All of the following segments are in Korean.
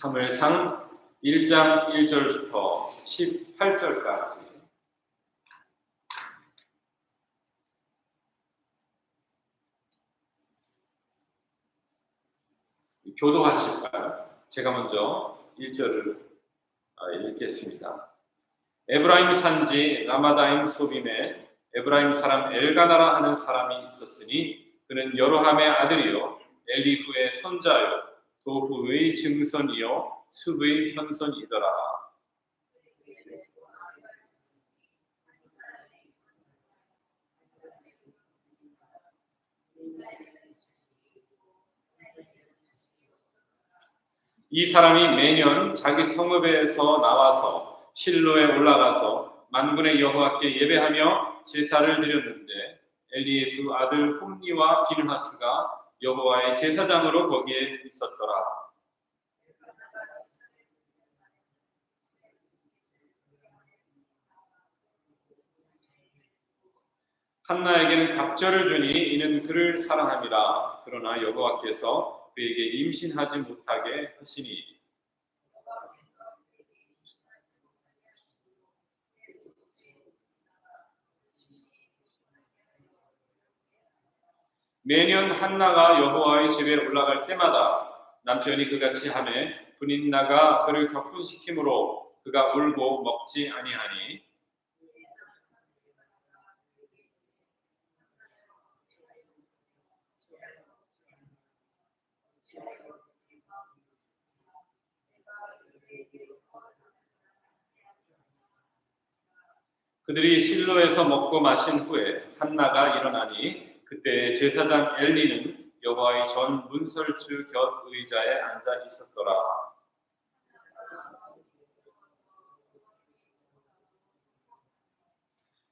사무엘상 1장 1절부터 18절까지 교도하실까요? 제가 먼저 1절을 아, 읽겠습니다. 에브라임 산지 라마다임 소빔에 에브라임 사람 엘가나라 하는 사람이 있었으니 그는 여로함의 아들이요 엘리후의 손자요 도후의 증손이요 숲의 현손이더라. 이 사람이 매년 자기 성읍에서 나와서 실로에 올라가서 만군의 여호와께 예배하며 제사를 드렸는데 엘리의 두 아들 홈니와 비누하스가 여호와의 제사장으로 거기에 있었더라. 한나에게는 갑절을 주니 이는 그를 사랑함이라. 그러나 여호와께서 그에게 임신하지 못하게 하시니 매년 한나가 여호와의 집에 올라갈 때마다 남편이 그같이 하매 분인 나가 그를 격분시키므로 그가 울고 먹지 아니하니. 그들이 실로에서 먹고 마신 후에 한나가 일어나니 그때 제사장 엘리는 여호와의 전 문설주 곁 의자에 앉아 있었더라.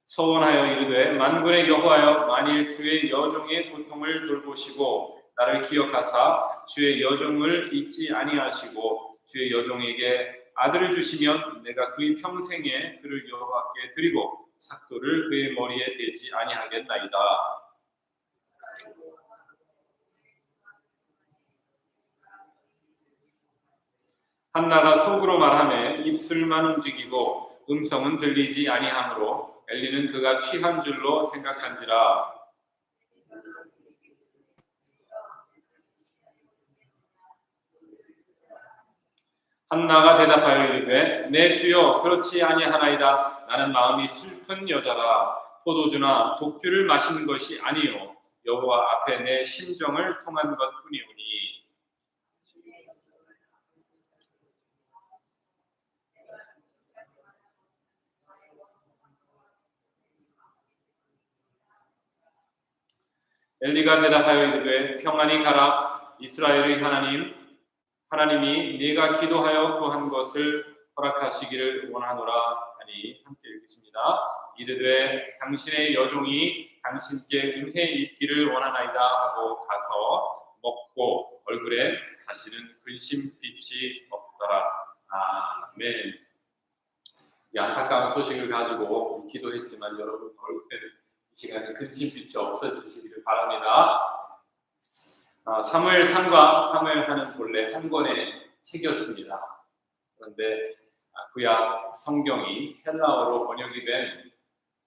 서원하여 이르되 만군의 여호와여 만일 주의 여종의 고통을 돌보시고 나를 기억하사 주의 여종을 잊지 아니하시고 주의 여종에게 아들을 주시면 내가 그의 평생에 그를 여호와께 드리고 삭도를 그의 머리에 대지 아니하겠나이다. 한나가 속으로 말하며 입술만 움직이고 음성은 들리지 아니하므로 엘리는 그가 취한 줄로 생각한지라. 한나가 대답하여 이르되 내 주여 그렇지 아니하나이다. 나는 마음이 슬픈 여자라. 포도주나 독주를 마시는 것이 아니요. 여호와 앞에 내 심정을 통한 것뿐이오니 엘리가 대답하여 이르되 평안히 가라 이스라엘의 하나님 하나님이 네가 기도하여 구한 것을 허락하시기를 원하노라 하니 함께 읽겠습니다. 이르되 당신의 여종이 당신께 은혜 입기를 원하나이다 하고 가서 먹고 얼굴에 다시는 근심 빛이 없더라. 아멘. 이 안타까운 소식을 가지고 기도했지만 여러분 얼굴에 이 시간에 근심빛이 없어지시기를 바랍니다. 아, 사무엘 상과 사무엘 하는 본래 한 권의 책이었습니다. 그런데 아, 구약 성경이 헬라어로 번역이 된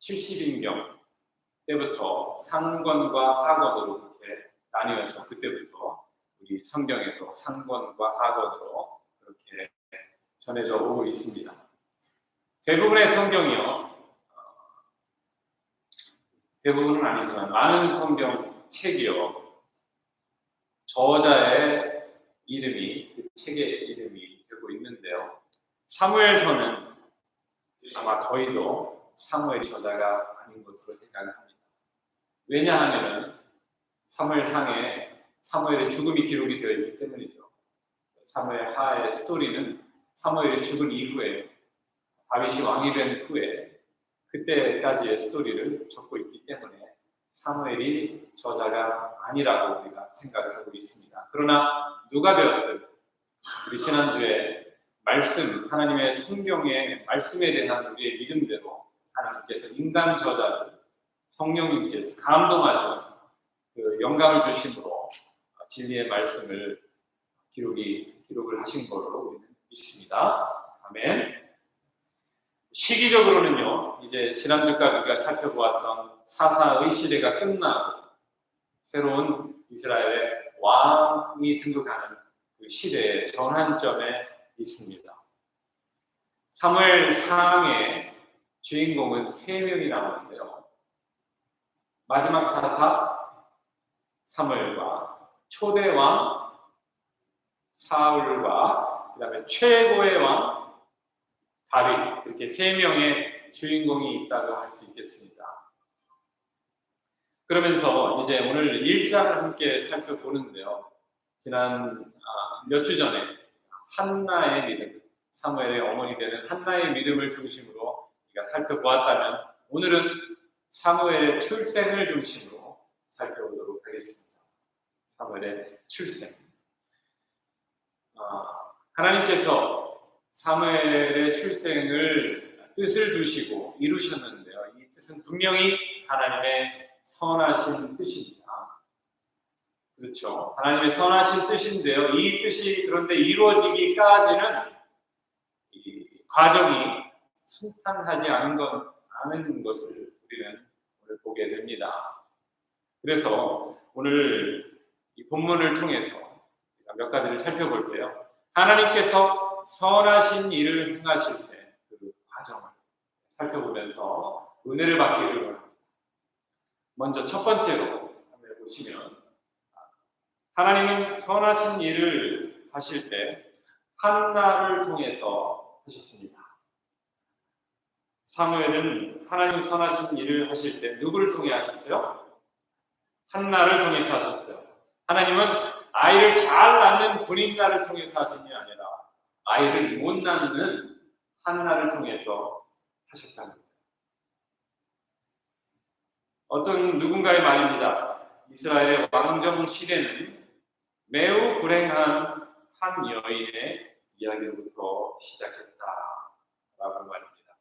70인경 때부터 상권과 하권으로 그렇게 나뉘어서 그때부터 우리 성경에도 상권과 하권으로 그렇게 전해져 오고 있습니다. 대부분의 성경이요, 어, 대부분은 아니지만 많은 성경 책이요, 저자의 이름이 그 책의 이름이 되고 있는데요. 사무엘서는 아마 거의도 사무엘 저자가 아닌 것으로 생각합니다. 왜냐하면 사무엘상에 사무엘의 죽음이 기록이 되어 있기 때문이죠. 사무엘 하의 스토리는 사무엘이 죽은 이후에 다윗이 왕이 된 후에 그때까지의 스토리를 적고 있기 때문에 사무엘이 저자가 아니라고 우리가 생각을 하고 있습니다. 그러나 누가 되었든 우리 지난주에 말씀, 하나님의 성경의 말씀에 대한 우리의 믿음대로 하나님께서 인간 저자를 성령님께서 감동하셔서 그 영감을 주심으로 진리의 말씀을 기록이 기록을 하신 것으로 우리는 믿습니다. 아멘. 시기적으로는요. 이제 지난주까지 우리가 살펴보았던 사사의 시대가 끝나고 새로운 이스라엘의 왕이 등극하는 그 시대의 전환점에 있습니다. 3월 상의 주인공은 세 명이 나오는데요. 마지막 사사 사무엘과 초대왕 사울과 그 다음에 최고의 왕 다윗 이렇게 세 명의 주인공이 있다고 할 수 있겠습니다. 그러면서 이제 오늘 1장을 함께 살펴보는데요. 지난 아, 몇주 전에 한나의 믿음, 사무엘의 어머니 되는 한나의 믿음을 중심으로 우리가 살펴보았다면 오늘은 사무엘의 출생을 중심으로 살펴보도록 하겠습니다. 사무엘의 출생. 아, 하나님께서 사무엘의 출생을 뜻을 두시고 이루셨는데요. 이 뜻은 분명히 하나님의 선하신 뜻입니다. 그렇죠. 하나님의 선하신 뜻인데요. 이 뜻이 그런데 이루어지기까지는 이 과정이 순탄하지 않은 건 않은 것을 우리는 오늘 보게 됩니다. 그래서 오늘 이 본문을 통해서 몇 가지를 살펴볼게요. 하나님께서 선하신 일을 행하실 때 살펴보면서 은혜를 받기를 원합니다. 먼저 첫 번째로 한번 보시면 하나님은 선하신 일을 하실 때 한나를 통해서 하셨습니다. 사무엘은 하나님 선하신 일을 하실 때 누구를 통해 하셨어요? 한나를 통해서 하셨어요. 하나님은 아이를 잘 낳는 분인나를 통해서 하신 게 아니라 아이를 못 낳는 한나를 통해서 하셨다는. 어떤 누군가의 말입니다. 이스라엘의 왕정 시대는 매우 불행한 한 여인의 이야기로부터 시작했다라고 말입니다.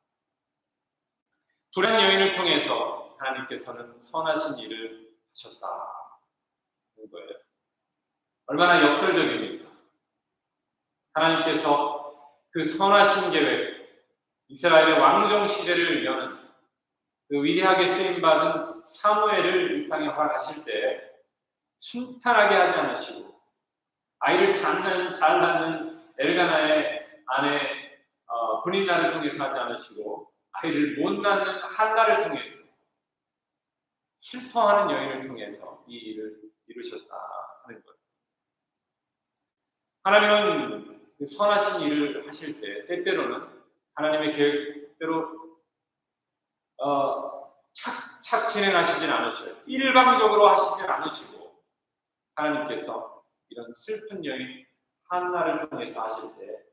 불행 여인을 통해서 하나님께서는 선하신 일을 하셨다는 거예요. 얼마나 역설적입니까? 하나님께서 그 선하신 계획, 이스라엘의 왕정 시대를 여는 그 위대하게 쓰임 받은 사무엘을 이 땅에 활하실 때 순탄하게 하지 않으시고 아이를 낳는 잘 낳는 엘가나의 아내 어, 분인나를 통해서 하지 않으시고 아이를 못 낳는 한나를 통해서 슬퍼하는 여인을 통해서 이 일을 이루셨다 하는 거예요. 하나님은 그 선하신 일을 하실 때 때때로는 하나님의 계획대로 어, 착 착 진행하시진 않으셔요. 일방적으로 하시진 않으시고 하나님께서 이런 슬픈 여인 한나를 통해서 하실 때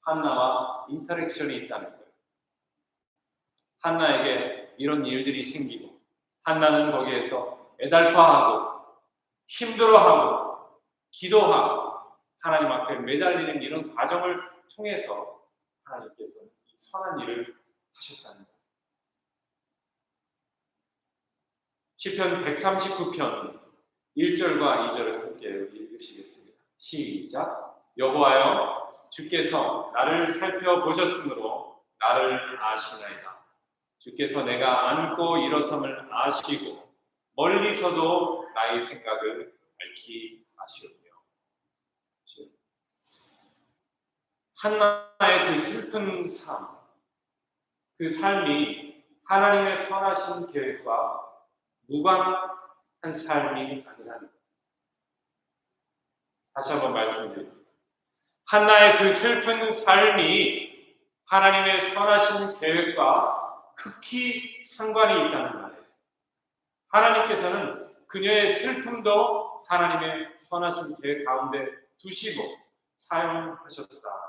한나와 인터랙션이 있다는 거예요. 한나에게 이런 일들이 생기고 한나는 거기에서 애달파하고 힘들어하고 기도하고 하나님 앞에 매달리는 이런 과정을 통해서 하나님께서 이 선한 일을 하셨다는 거예요. 시편 139편 1절과 2절을 함께 읽으시겠습니다. 시작. 여호와여 주께서 나를 살펴보셨으므로 나를 아시나이다. 주께서 내가 앉고 일어섬을 아시고 멀리서도 나의 생각을 밝히 아시오며 한나의 그 슬픈 삶, 그 삶이 하나님의 선하신 계획과 무관한 삶이 아니라는 것. 다시 한번 말씀드립니다. 한나의 그 슬픈 삶이 하나님의 선하신 계획과 극히 상관이 있다는 말이에요. 하나님께서는 그녀의 슬픔도 하나님의 선하신 계획 가운데 두시고 사용하셨다.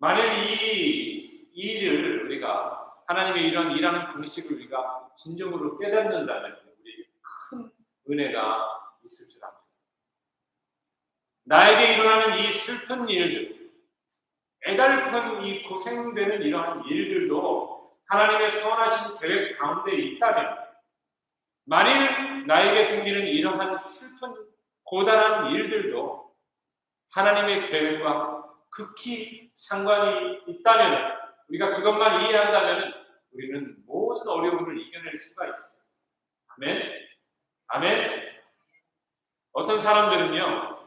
만일 이 일을 우리가 하나님의 이런 일하는 방식을 우리가 진정으로 깨닫는다면 우리 큰 은혜가 있을 줄 압니다. 나에게 일어나는 이 슬픈 일들, 애달픈 이 고생되는 이러한 일들도 하나님의 선하신 계획 가운데 있다면 만일 나에게 생기는 이러한 슬픈 고단한 일들도 하나님의 계획과 극히 상관이 있다면 우리가 그것만 이해한다면 우리는 모든 어려움을 이겨낼 수가 있어요. 아멘. 아멘. 어떤 사람들은요,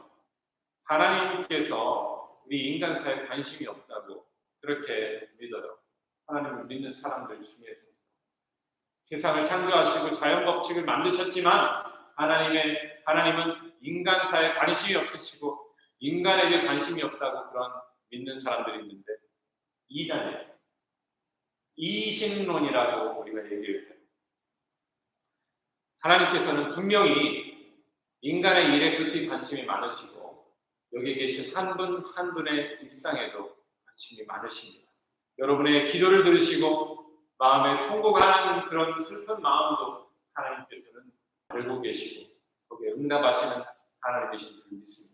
하나님께서 우리 인간사에 관심이 없다고 그렇게 믿어요. 하나님을 믿는 사람들 중에서. 세상을 창조하시고 자연 법칙을 만드셨지만 하나님의 하나님은 인간사에 관심이 없으시고 인간에게 관심이 없다고 그런 믿는 사람들이 있는데 이단이에요. 이신론이라고 우리가 얘기를 해요. 하나님께서는 분명히 인간의 일에 극히 관심이 많으시고 여기 계신 한 분한 분의 일상에도 관심이 많으십니다. 여러분의 기도를 들으시고 마음에 통곡을 하는 그런 슬픈 마음도 하나님께서는 알고 계시고 거기에 응답하시는 하나님이신 줄 믿습니다.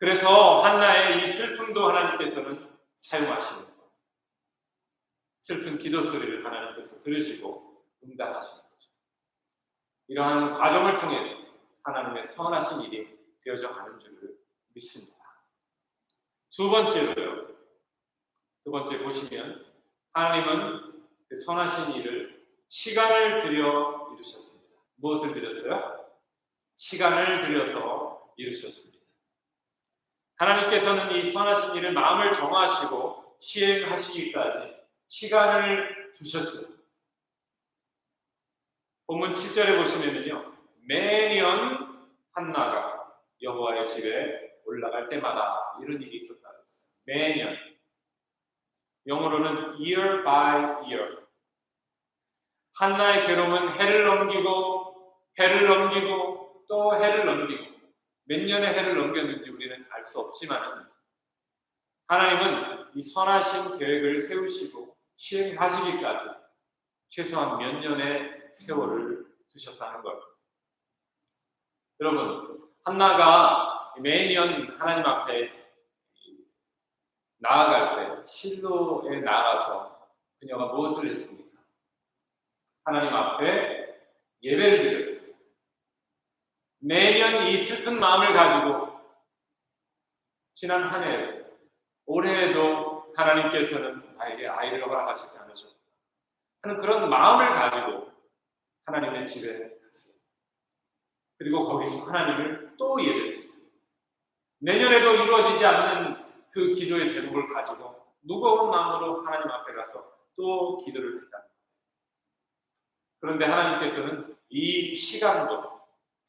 그래서 한나의 이 슬픔도 하나님께서는 사용하시는 거예요. 슬픈 기도 소리를 하나님께서 들으시고 응답하시는 거죠. 이러한 과정을 통해서 하나님의 선하신 일이 되어져 가는 줄을 믿습니다. 두 번째로요. 두 번째 보시면 하나님은 그 선하신 일을 시간을 들여 이루셨습니다. 무엇을 들였어요? 시간을 들여서 이루셨습니다. 하나님께서는 이 선하신 일을 마음을 정하시고 시행하시기까지 시간을 두셨어요. 본문 7절에 보시면요. 매년 한나가 여호와의 집에 올라갈 때마다 이런 일이 있었다고 했어요. 매년. 영어로는 year by year. 한나의 괴로움은 해를 넘기고 해를 넘기고 또 해를 넘기고 몇 년의 해를 넘겼는지 우리는 알 수 없지만 하나님은 이 선하신 계획을 세우시고 시행하시기까지 최소한 몇 년의 세월을 두셨다는 것. 여러분, 한나가 매년 하나님 앞에 나아갈 때 실로에 나가서 그녀가 무엇을 했습니까? 하나님 앞에 예배를 드렸어요. 매년 이 슬픈 마음을 가지고 지난 한 해, 올해에도 하나님께서는 나에게 아이를 허락하시지 않으셨다. 하는 그런 마음을 가지고 하나님의 집에 갔어요. 그리고 거기서 하나님을 또 예배했어요. 내년에도 이루어지지 않는 그 기도의 제목을 가지고 무거운 마음으로 하나님 앞에 가서 또 기도를 했다. 그런데 하나님께서는 이 시간도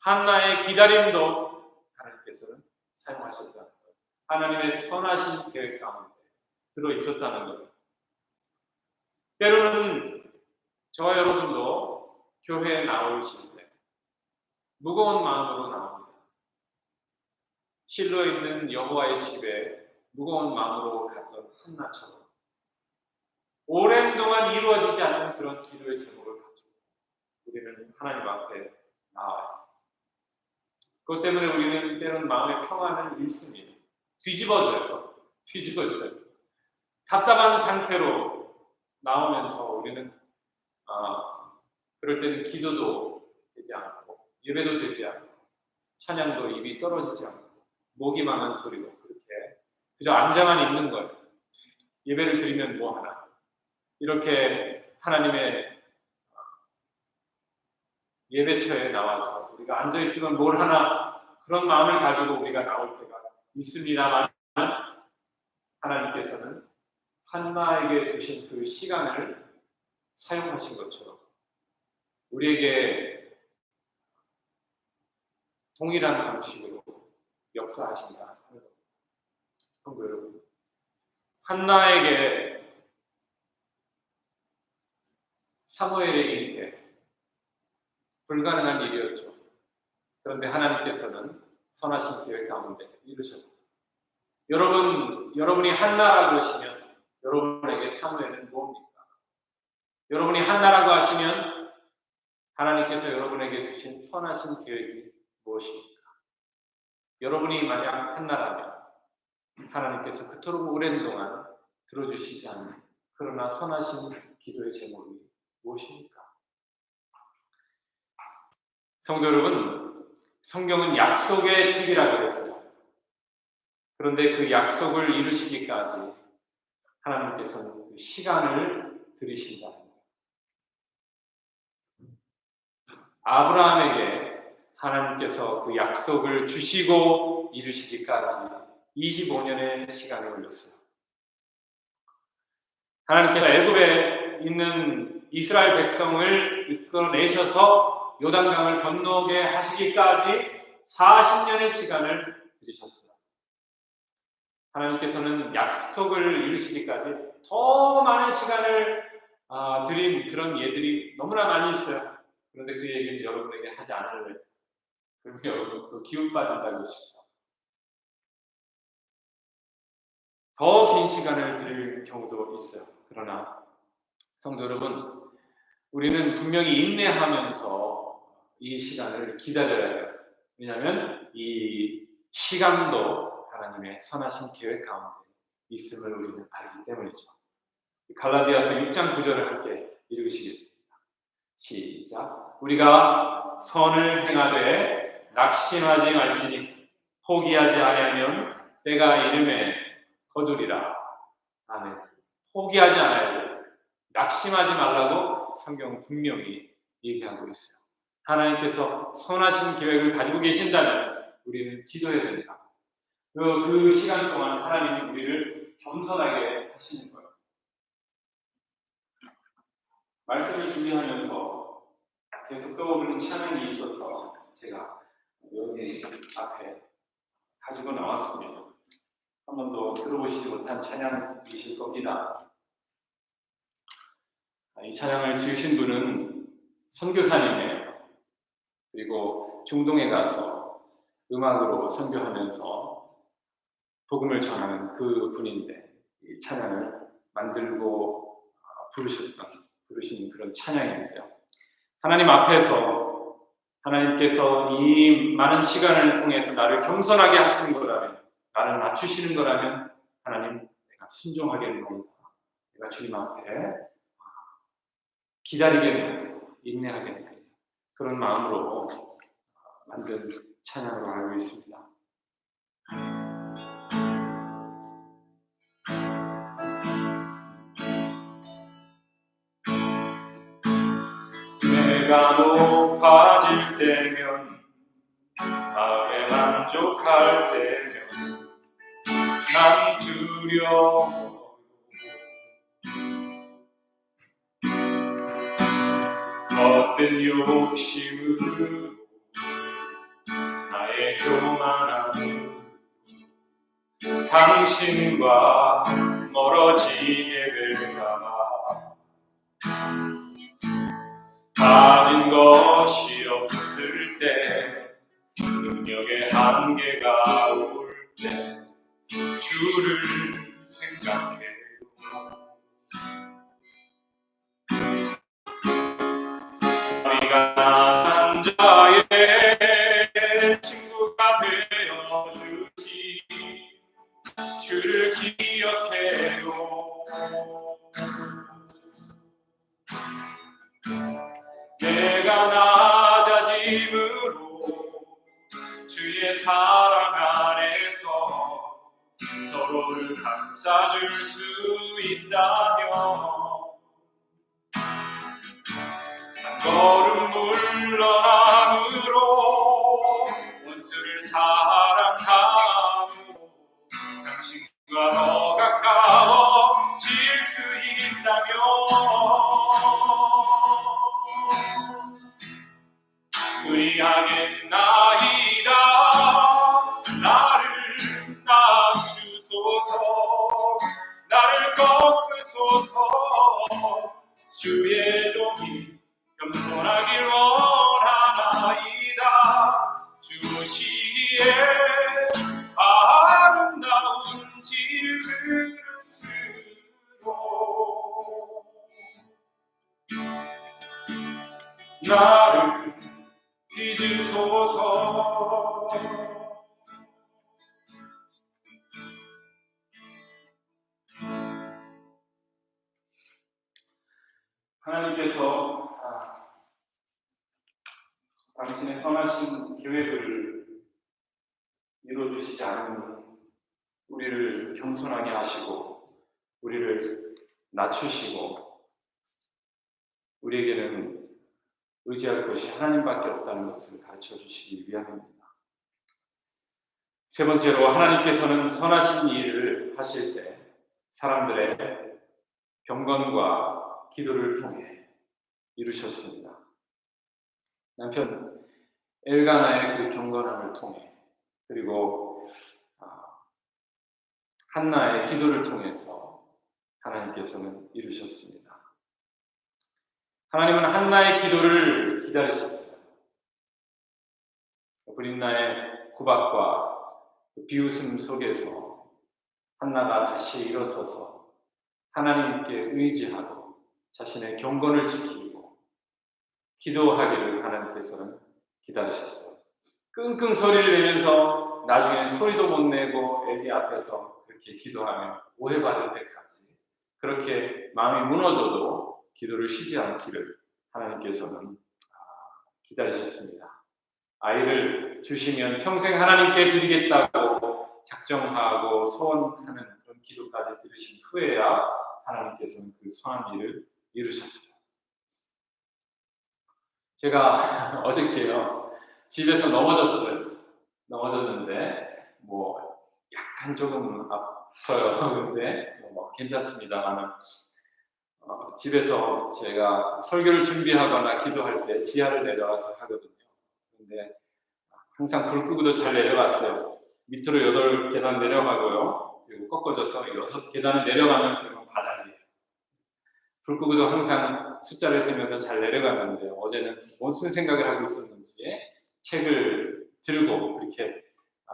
한나의 기다림도 하나님께서는 사용하셨다는 거예요. 하나님의 선하신 계획 가운데 들어 있었다는 거예요. 때로는 저와 여러분도 교회에 나오실 때 무거운 마음으로 나옵니다. 실로 있는 여호와의 집에 무거운 마음으로 갔던 한나처럼 오랜 동안 이루어지지 않는 그런 기도의 제목을 가지고 우리는 하나님 앞에 나와요. 그것 때문에 우리는 때로는 마음의 평안을 잃습니다. 뒤집어져요. 뒤집어져요. 답답한 상태로 나오면서 우리는 아, 그럴 때는 기도도 되지 않고 예배도 되지 않고 찬양도 입이 떨어지지 않고 목이 망한 소리도 그렇게 그저 앉아만 있는 거예요. 예배를 드리면 뭐 하나 이렇게 하나님의 예배처에 나와서 우리가 앉아 있으면 뭘 하나 그런 마음을 가지고 우리가 나올 때가 있습니다만 하나님께서는 한나에게 주신 그 시간을 사용하신 것처럼 우리에게 동일한 방식으로 역사하신다. 성도 여러분, 한나에게 사무엘의 일태 불가능한 일이었죠. 그런데 하나님께서는 선하신 계획 가운데 이루셨어요. 여러분, 여러분이 한나라고 하시면 여러분에게 사무엘은 무엇입니까? 여러분이 한나라고 하시면 하나님께서 여러분에게 주신 선하신 계획이 무엇입니까? 여러분이 만약 한나라면 하나님께서 그토록 오랜 동안 들어주시지 않는 그러나 선하신 기도의 제목이 무엇입니까? 성도 여러분, 성경은 약속의 책이라고 했어요. 그런데 그 약속을 이루시기까지 하나님께서는 그 시간을 들이신다. 아브라함에게 하나님께서 그 약속을 주시고 이루시기까지 25년의 시간이 걸렸어요. 하나님께서 애굽에 있는 이스라엘 백성을 이끌어내셔서 요단강을 건너게 하시기까지 40년의 시간을 들이셨어요. 하나님께서는 약속을 이루시기까지 더 많은 시간을 아, 드린 그런 예들이 너무나 많이 있어요. 그런데 그 얘기는 여러분에게 하지 않을래요. 그러면 여러분 또 기운 빠진다고 싶죠. 더긴 시간을 드릴 경우도 있어요. 그러나 성도 여러분, 우리는 분명히 인내하면서 이 시간을 기다려야 해요. 왜냐하면 이 시간도 하나님의 선하신 계획 가운데 있음을 우리는 알기 때문이죠. 갈라디아서 6장 9절을 함께 읽으시겠습니다. 시작. 우리가 선을 행하되 낙심하지 말지니 포기하지 아니하면 때가 이름에 거두리라. 아멘. 포기하지 않아야 돼요. 낙심하지 말라고 성경은 분명히 얘기하고 있어요. 하나님께서 선하신 계획을 가지고 계신다면 우리는 기도해야 됩니다. 그, 그 시간 동안 하나님이 우리를 겸손하게 하시는 거예요. 말씀을 준비하면서 계속 떠오르는 찬양이 있어서 제가 여기 앞에 가지고 나왔습니다. 한 번도 들어보시지 못한 찬양이실 겁니다. 이 찬양을 지으신 분은 선교사님이에요. 그리고 중동에 가서 음악으로 선교하면서 복음을 전하는 그 분인데 이 찬양을 만들고 부르셨던 부르신 그런 찬양인데요. 하나님 앞에서 하나님께서 이 많은 시간을 통해서 나를 겸손하게 하시는 거라면 나를 맞추시는 거라면 하나님 내가 순종하겠노이다. 내가 주님 앞에 기다리겠노이다. 인내하겠노이다. 그런 마음으로 만든 찬양으로 알고 있습니다. 내가 높아질 때면 마음에 만족할 때면 난 두려워 헛된 욕심으로 나의 교만함 당신과 멀어지게 될까봐. 가진 것이 없을 때 능력의 한계가 올 때 주를 생각해 사랑 안에서 서로를 감싸줄 수 있다면 한 걸음 물러남 나를 빚으소서. 하나님께서 아, 당신의 선하신 계획을 이루어주시지 않으니 우리를 겸손하게 하시고 우리를 낮추시고 우리에게는 의지할 것이 하나님밖에 없다는 것을 가르쳐 주시기 위함입니다. 세 번째로 하나님께서는 선하신 일을 하실 때 사람들의 경건과 기도를 통해 이루셨습니다. 남편 엘가나의 그 경건함을 통해 그리고 아, 한나의 기도를 통해서 하나님께서는 이루셨습니다. 하나님은 한나의 기도를 기다리셨어요. 브린나의 구박과 그 비웃음 속에서 한나가 다시 일어서서 하나님께 의지하고 자신의 경건을 지키고 기도하기를 하나님께서는 기다리셨어요. 끙끙 소리를 내면서 나중에는 소리도 못 내고 애기 앞에서 그렇게 기도하며 오해받을 때까지 그렇게 마음이 무너져도 기도를 쉬지 않기를 하나님께서는 아, 기다리셨습니다. 아이를 주시면 평생 하나님께 드리겠다고 작정하고 소원하는 그런 기도까지 들으신 후에야 하나님께서는 그 선한 일을 이루셨어요. 제가 어저께요 집에서 넘어졌어요. 넘어졌는데 뭐 약간 조금 아파요. 근데 뭐 괜찮습니다만 어, 집에서 제가 설교를 준비하거나 기도할 때 지하를 내려가서 하거든요. 근데 항상 불 끄고도 잘 내려갔어요. 밑으로 여덟 계단 내려가고요. 그리고 꺾어져서 여섯 계단을 내려가면 그러면 바닥이에요. 불 끄고도 항상 숫자를 세면서 잘 내려가는데 어제는 무슨 생각을 하고 있었는지 책을 들고 이렇게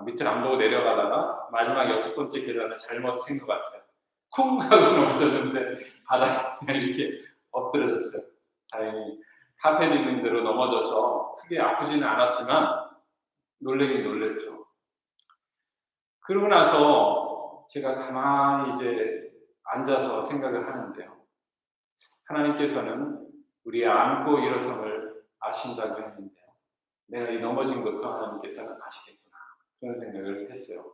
밑을 안 보고 내려가다가 마지막 여섯 번째 계단을 잘못 센것 같아요. 콩 하고 넘어졌는데 바닥에 이렇게 엎드려졌어요. 다행히 카페 있는 대로 넘어져서 크게 아프지는 않았지만 놀래긴 놀랬죠. 그러고 나서 제가 가만히 이제 앉아서 생각을 하는데요. 하나님께서는 우리의 안고 일어섬을 아신다고 했는데요. 내가 이 넘어진 것도 하나님께서는 아시겠구나. 그런 생각을 했어요.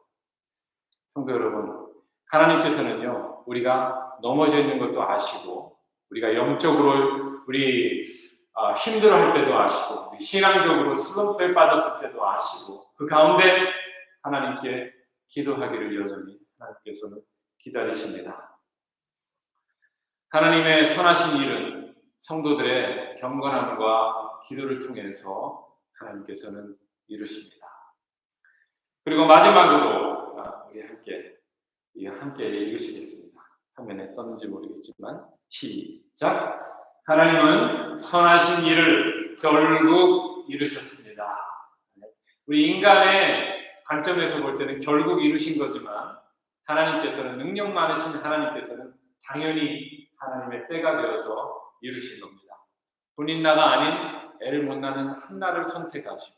성도 여러분, 하나님께서는요, 우리가 넘어져 있는 것도 아시고, 우리가 영적으로 우리 아, 힘들어할 때도 아시고, 우리 신앙적으로 슬럼프에 빠졌을 때도 아시고, 그 가운데 하나님께 기도하기를 여전히 하나님께서는 기다리십니다. 하나님의 선하신 일은 성도들의 경건함과 기도를 통해서 하나님께서는 이루십니다. 그리고 마지막으로 아, 우리 함께 이 함께 읽으시겠습니다. 화면에 떴는지 모르겠지만 시작. 하나님은 선하신 일을 결국 이루셨습니다. 우리 인간의 관점에서 볼 때는 결국 이루신 거지만 하나님께서는 능력 많으신 하나님께서는 당연히 하나님의 때가 되어서 이루신 겁니다. 분인나가 아닌 애를 못 낳는 한나를 선택하시고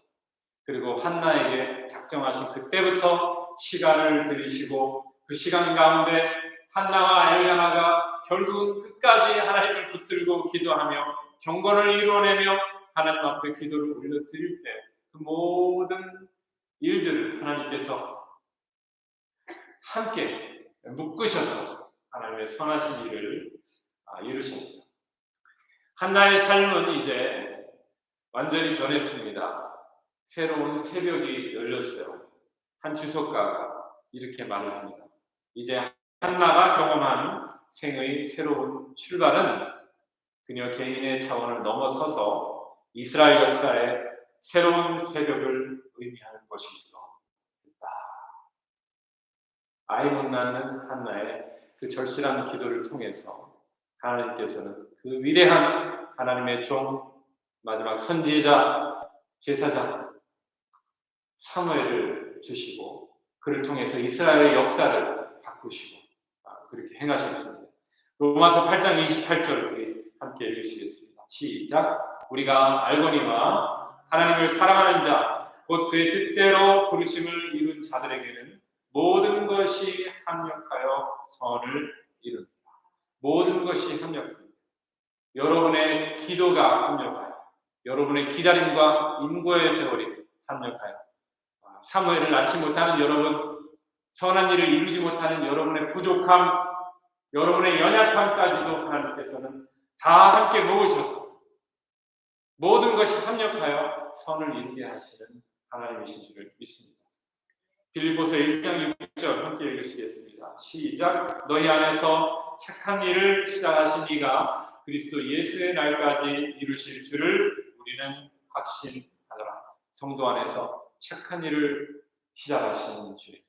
그리고 한나에게 작정하신 그때부터 시간을 들이시고 그 시간 가운데 한나와 엘가나가 결국은 끝까지 하나님을 붙들고 기도하며 경건을 이루어내며 하나님 앞에 기도를 올려드릴 때 그 모든 일들을 하나님께서 함께 묶으셔서 하나님의 선하신 일을 아, 이루셨어요. 한나의 삶은 이제 완전히 변했습니다. 새로운 새벽이 열렸어요. 한 주석가가 이렇게 말을 합니다. 이제 한나가 경험한 생의 새로운 출발은 그녀 개인의 차원을 넘어서서 이스라엘 역사의 새로운 새벽을 의미하는 것이죠. 아이 못 낳는 한나의 그 절실한 기도를 통해서 하나님께서는 그 위대한 하나님의 종 마지막 선지자 제사장 사무엘을 주시고 그를 통해서 이스라엘의 역사를 바꾸시고 아, 그렇게 행하셨습니다. 로마서 8장 28절 우리 함께 읽으시겠습니다. 시작. 우리가 알거니와 하나님을 사랑하는 자, 곧 그의 뜻대로 부르심을 이룬 자들에게는 모든 것이 합력하여 선을 이룬다. 모든 것이 합력합니다. 여러분의 기도가 합력하여, 여러분의 기다림과 인고의 세월이 합력하여, 사무엘을 낳지 못하는 여러분, 선한 일을 이루지 못하는 여러분의 부족함, 여러분의 연약함까지도 하나님께서는 다 함께 모으셔서 모든 것이 협력하여 선을 이루게 하시는 하나님이신 줄을 믿습니다. 빌립보서 1장 6절 함께 읽으시겠습니다. 시작. 너희 안에서 착한 일을 시작하신 이가 그리스도 예수의 날까지 이루실 줄을 우리는 확신하노라. 성도 안에서 착한 일을 시작하시는 주님,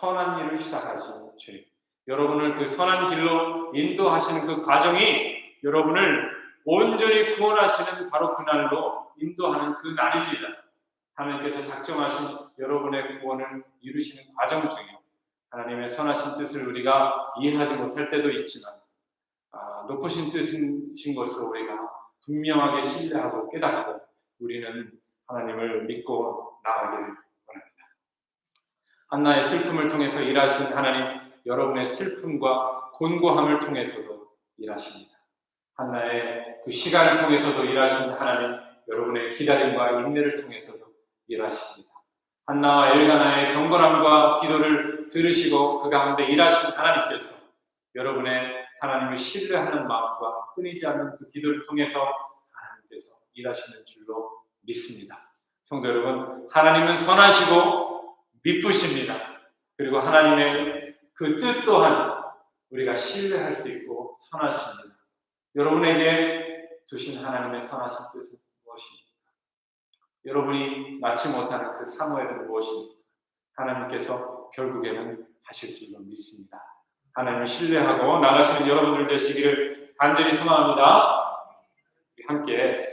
선한 일을 시작하시는 주님, 여러분을 그 선한 길로 인도하시는 그 과정이 여러분을 온전히 구원하시는 바로 그날로 인도하는 그 날입니다. 하나님께서 작정하신 여러분의 구원을 이루시는 과정 중에 하나님의 선하신 뜻을 우리가 이해하지 못할 때도 있지만 아, 높으신 뜻이신 것을 우리가 분명하게 신뢰하고 깨닫고 우리는 하나님을 믿고 원합니다. 한나의 슬픔을 통해서 일하신 하나님, 여러분의 슬픔과 곤고함을 통해서도 일하십니다. 한나의 그 시간을 통해서도 일하신 하나님, 여러분의 기다림과 인내를 통해서도 일하십니다. 한나와 엘가나의 경건함과 기도를 들으시고 그 가운데 일하신 하나님께서 여러분의 하나님을 신뢰하는 마음과 끊이지 않는 그 기도를 통해서 하나님께서 일하시는 줄로 믿습니다. 성도 여러분, 하나님은 선하시고 미쁘십니다. 그리고 하나님의 그 뜻 또한 우리가 신뢰할 수 있고 선하십니다. 여러분에게 주신 하나님의 선하신 뜻은 무엇입니까? 여러분이 낳지 못하는 그 사모엘은 무엇입니까? 하나님께서 결국에는 하실 줄로 믿습니다. 하나님을 신뢰하고 나가시는 여러분들 되시기를 간절히 소망합니다. 함께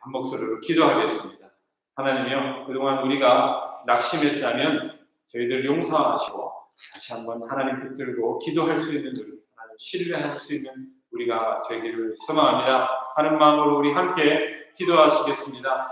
한 목소리로 기도하겠습니다. 하나님이여, 그동안 우리가 낙심했다면 저희들 용서하시고 다시 한번 하나님 붙들고 기도할 수 있는 우리, 하나님 신뢰할 수 있는 우리가 되기를 소망합니다. 하는 마음으로 우리 함께 기도하시겠습니다.